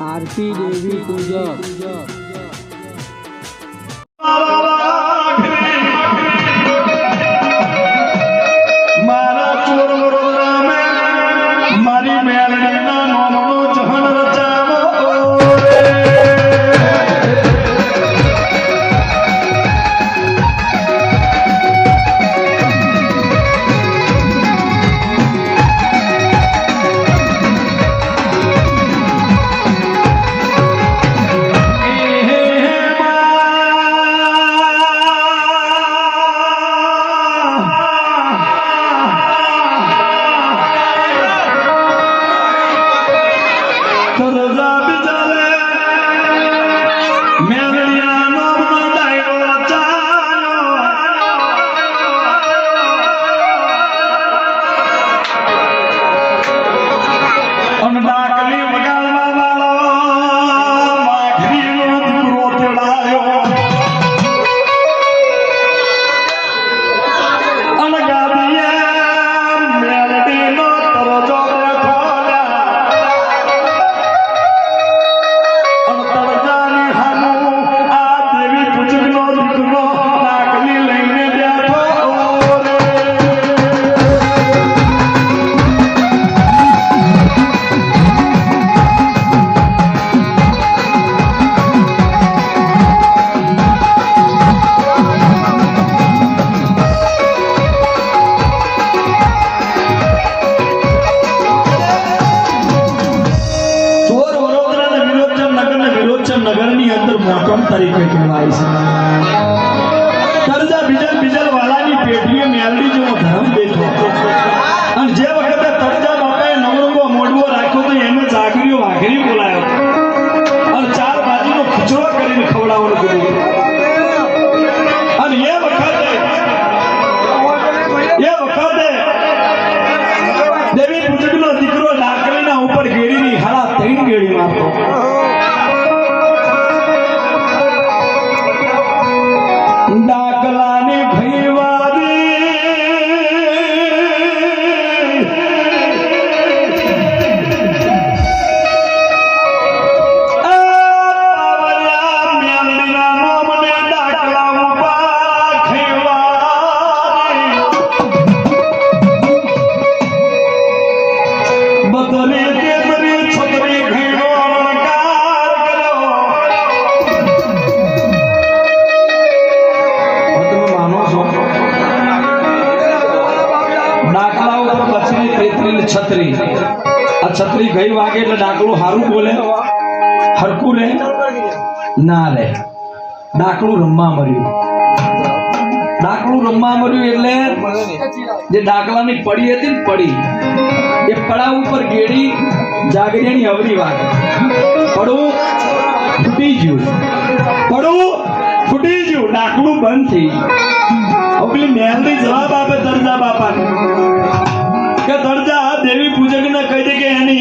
આરતી દેવી પૂજક છત્રી ગઈ વાગે એટલે ડાકલું હારું બોલે. હરકું રે. ના રે. ડાકડું રમવા મળ્યું. ડાકલું રમવા મળ્યું એટલે જે ડાકલાની પડી હતી ને પડી, એ પડા ઉપર ગેડી જાગરિયાની અવરી વાગે. પડું ફૂટી ગયું. પડું ફૂટી ગયું. ડાકડું બંધ થઈ. હવે પેલી જવાબ આપે દરજા બાપાને.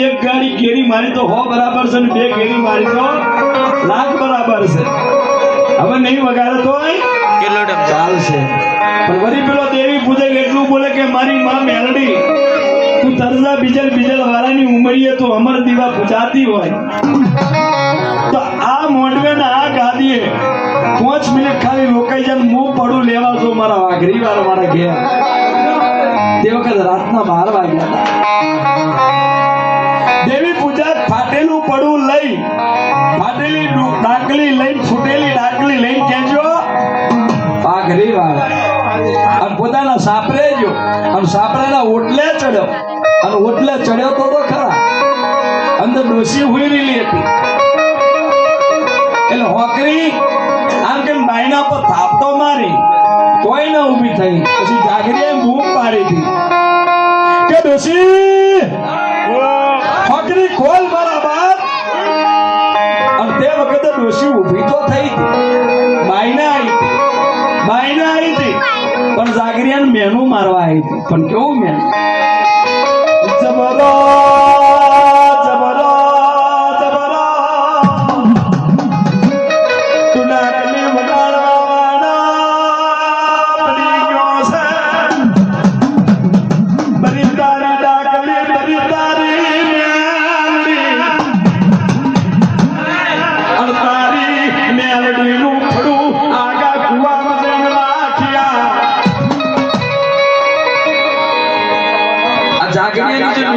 એક ગાડી કેરી મારી તો હો બરાબર છે ને બે કેરી મારી તો લાખ બરાબર છે. હવે નહીં વગાડે તો ચાલશે. પણ વળી પેલો દેવી પૂજક એટલું બોલે કે મારી માં મેલડી તું તરજા બીજલ બીજલ વાળાની ઉમરીએ તો અમર દીવા પૂજાતી હોય. તો આ મોંડવે ને આ ગાદીએ પાંચ મિનિટ ખાલી રોકાઈ જાય હું પડું લેવા જો મારા વાઘરી વાળા મારા ગયા તે વખત રાતના બાર વાગ્યા હતા. ડાકલી લઈને છૂટેલી ડાકલી લઈને કેજો પાઘરી વાળા. અને પોતાના સાપરે જો અને સાપરાના ઓટલે ચડ્યો. અને ઓટલે ચડ્યો તો તો ખરા. અંદર ડોસી હુઈ રહેલી હતી. એટલે હોકરી આમ કેમ બાયના પર થાપતો મારી કોઈ ના ઊભી થઈ પછી જાગરીએ બૂમ પાડી હતી કે ડોસી હોકરી ખોલ મારા વખતે ડોસી ઊભી તો થઈ હતી. બાયના આવી હતી. બાયના આવી હતી. પણ જાગરિયાન મેનું મારવા આવી હતી. પણ કેવું મેનું? જબરો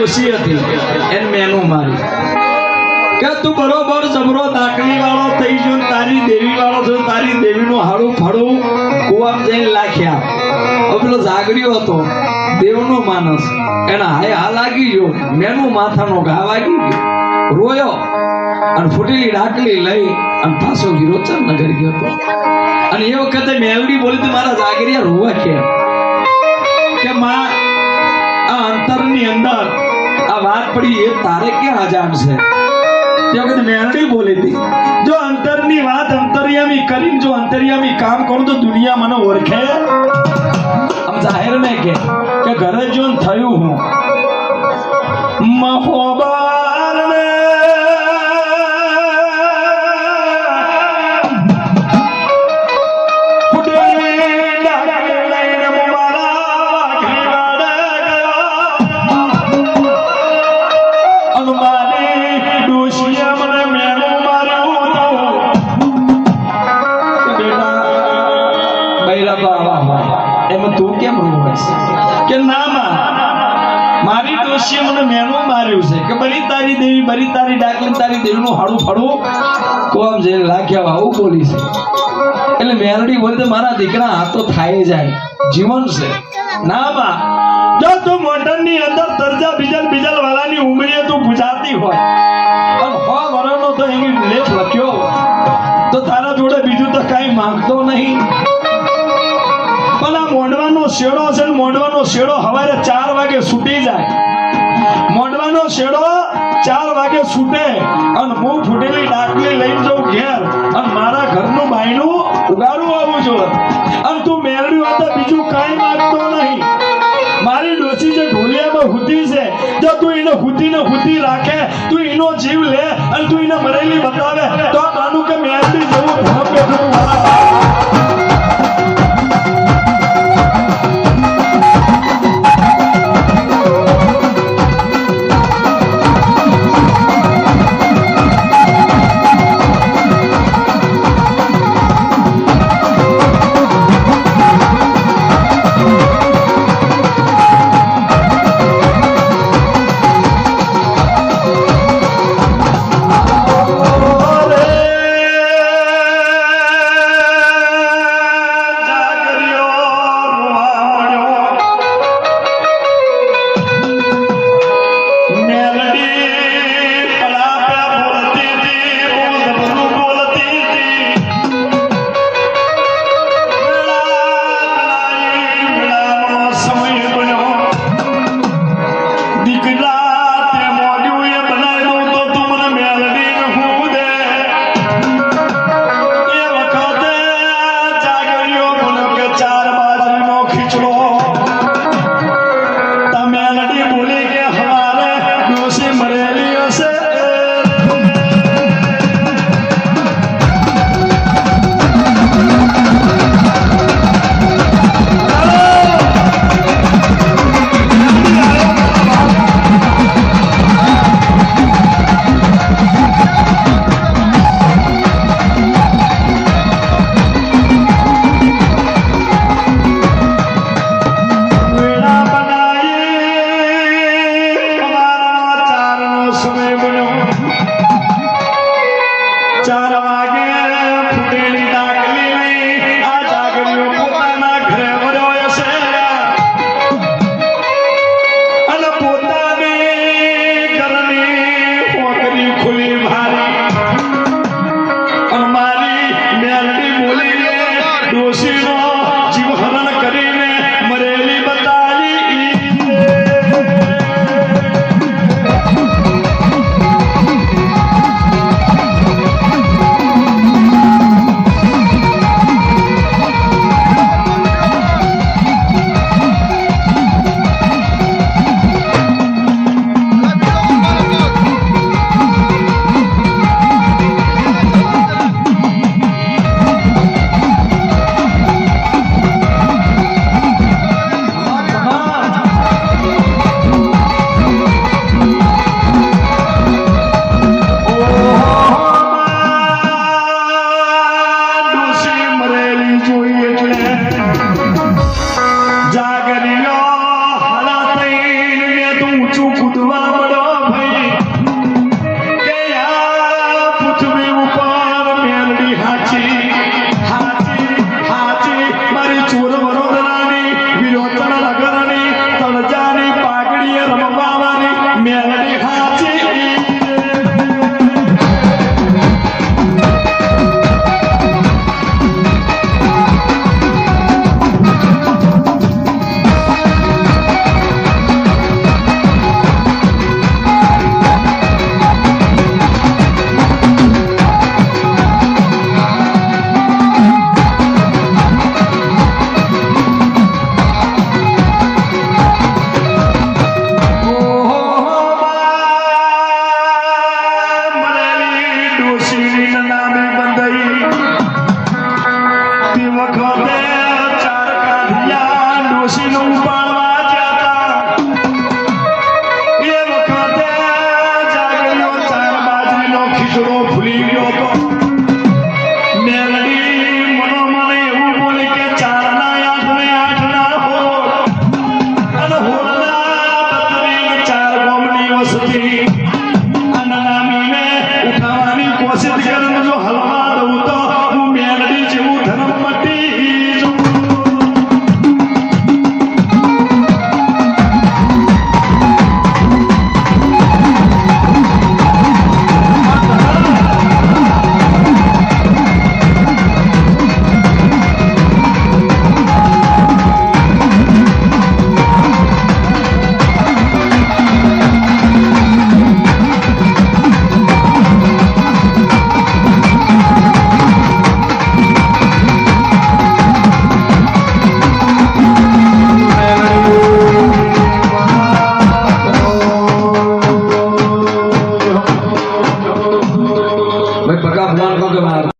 ડોશી હતી. એને મેનું મારી. કે તું બરોબર જમરો દાખલી વાળો થઈ ગયો તારી દેવી વાળો છો તારી દેવીનું હાડું ફાડું, કુવામ જઈને લાખ્યા. પેલો જાગડ્યો હતો. દેવનો માણસ એના હાય હા લાગી ગયો. મેનું માથાનો ઘા વાગી ગયો. રોયો અને ફૂટેલી ડાકલી લઈ અને પાછો વિરોચન નગર ગયો હતો. અને એ વખતે મેલડી બોલી, તો મારા જાગરિયા રોવા કે કે, માં, આ અંતરની અંદર આ વાત પડી એ તારે ક્યાં અજાણ છે? તે વખતે મેરડી બોલી હતી, જો અંતરની વાત અંતર્યામી કરીને જો અંતર્યામી કામ કરું તો દુનિયા મને ઓળખે? આમ જાહેર મેં કે ઘરે જોન થયું હું. મહોબાર કોમ છે લાગ્યા આવું બોલી છે એટલે મેલડી બોલી તો મારા દીકરા, આ થાય જાય જીવન છે. ના બા, જો તું મોટરની અંદર દરજા બીજલ બીજલ વાળાની ઉંમરીએ તું ગુજરાતી હોય. પણ હો વરણનો તો એની લેખ લખ્યો તો તારા જોડે બીજું તો કઈ માંગતો નહીં. પણ આ મોંડવાનો શેડો છે ને, મોંડવાનો શેડો હવારે ચાર વાગે છૂટી જાય. મોંડવાનો શેડો છૂટે અને હું ફૂટેલી ડાકલી લઈને જાઉં ઘેર અને મારા ઘરનું બાયનું ઉગાડું આવું છું. અને તું મેળવ્યું હતા બીજું કાંઈ માંગતો નહીં. મારી ડોસી જે ઢોલિયામાં હુતી છે, જો તું એને હુતીને હુતી રાખે, તું એનો જીવ લે અને તું એને મરેલી બતાવે, તો માનું કે મેળવી